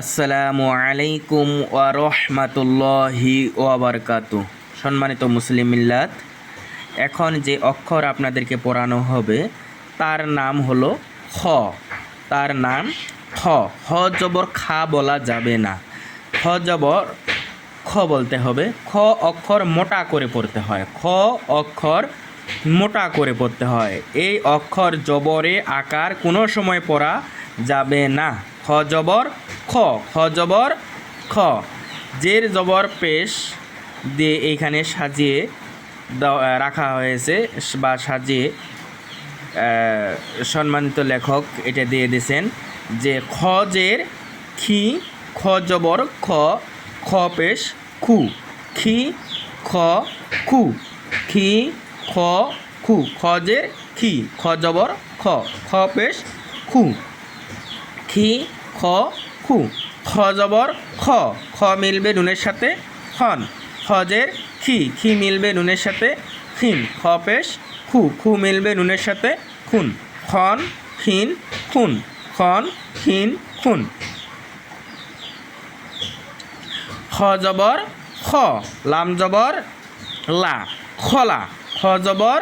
আসসালামু আলাইকুম ওয়া রহমাতুল্লাহি ওয়া বারাকাতু সম্মানিত মুসলিম মিল্লাত, এখন যে অক্ষর আপনাদেরকে পড়ানো হবে, তার নাম হলো খ। তার নাম খ। হ জবর খা বলা যাবে না। খ জবর খ বলতে হবে। খ অক্ষর মোটা করে পড়তে হয়। খ অক্ষর মোটা করে পড়তে হয়। এই অক্ষর জবরে আকার কোনো সময় পড়া যাবে না। খ জবর, খ খ জবর, খ। জের জবর পেশ দিয়ে এইখানে সাজিয়ে রাখা হয়েছে বা সাজিয়ে সম্মানিত লেখক এটা দিয়ে দিয়েছেন যে খ জের, খি, খ জবর, খ খ পেশ, খু। খি, খ, খু। খি, খ, খু। খ জের, খি। খ জবর, খ। খ পেশ, খু। খি, খ, খু। খ জবর, খ। খ মিলবে নুনের সাথে খন খজের খি খি মিলবে নুনের সাথে খিন খ পেশ, খু। খু মিলবে নুনের সাথে খুন। খন খিন খুন। খন খিন খুন। খ জবর, খ। লাম জবর, লা। খলা খ জবর,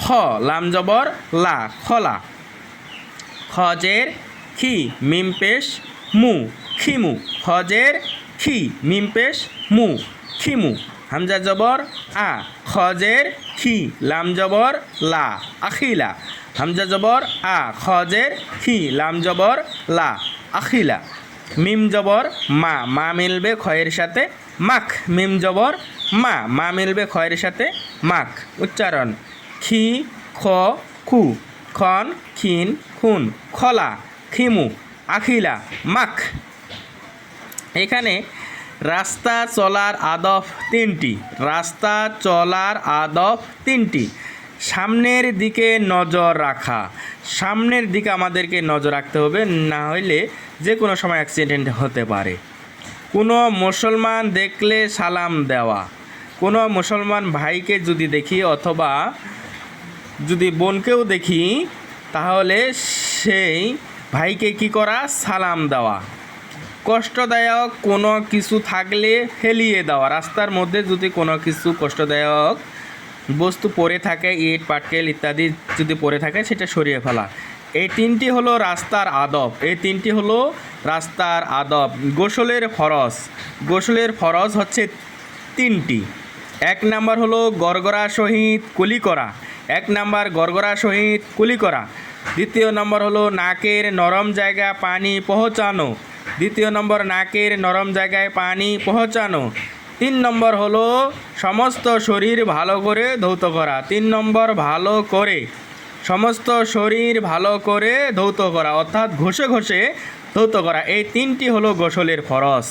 খ। লাম জবর, লা। খলা খজের খি, মিম পেশ, মু, খিমু। খজের খি, মিম পেশ, মু, খিমু। হামজা জবর, আ। খজের খি, লাম জবর, লা। আখিলা। হামজা জবর, আ। খজের খি, লাম জবর, লা। আখিলা। মিম জবর, মা। মা মিলবে খয়ের সাথে মাখ। মিম জবর, মা। মা মিলবে খয়ের সাথে মাখ। উচ্চারণ। খি, খ খু খন খিন খুন, খলা, খিমু, আখিলা, মাখ। এখানে রাস্তা চলার আদব তিনটি, রাস্তা চলার আদব তিনটি। সামনের দিকে নজর রাখা। সামনের দিকে আমাদেরকে নজর রাখতে হবে, না হইলে যে কোনো সময় অ্যাক্সিডেন্ট হতে পারে। কোনো মুসলমান দেখলে সালাম দেওয়া। কোনো মুসলমান ভাইকে যদি দেখি অথবা যদি বোনকেও দেখি তাহলে সেই ভাইকে কি করা? সালাম দেওয়া। কষ্টদায়ক কোনো কিছু থাকলে ফেলিয়ে দেওয়া। রাস্তার মধ্যে যদি কোনো কিছু কষ্টদায়ক বস্তু পড়ে থাকে, ইট, পাটকেল ইত্যাদি যদি পড়ে থাকে, সেটা সরিয়ে ফেলা। এই তিনটি হলো রাস্তার আদব। এই তিনটি হলো রাস্তার আদব। গোসলের ফরজ। গোসলের ফরজ হচ্ছে তিনটি। এক নাম্বার হলো গড়গড়া সহিত কুলি করা। এক নাম্বার গড়গড়া সহিত কুলি করা। দ্বিতীয় নম্বর হলো নাকের নরম জায়গা পানি পৌঁছানো। দ্বিতীয় নম্বর, নাকের নরম জায়গায় পানি পৌঁছানো। তিন নম্বর হলো সমস্ত শরীর ভালো করে ধৌত করা। তিন নম্বর, ভালো করে। সমস্ত শরীর ভালো করে ধৌত করা, অর্থাৎ ঘষে ঘষে ধৌত করা। এই তিনটি হলো গোসলের ফরজ।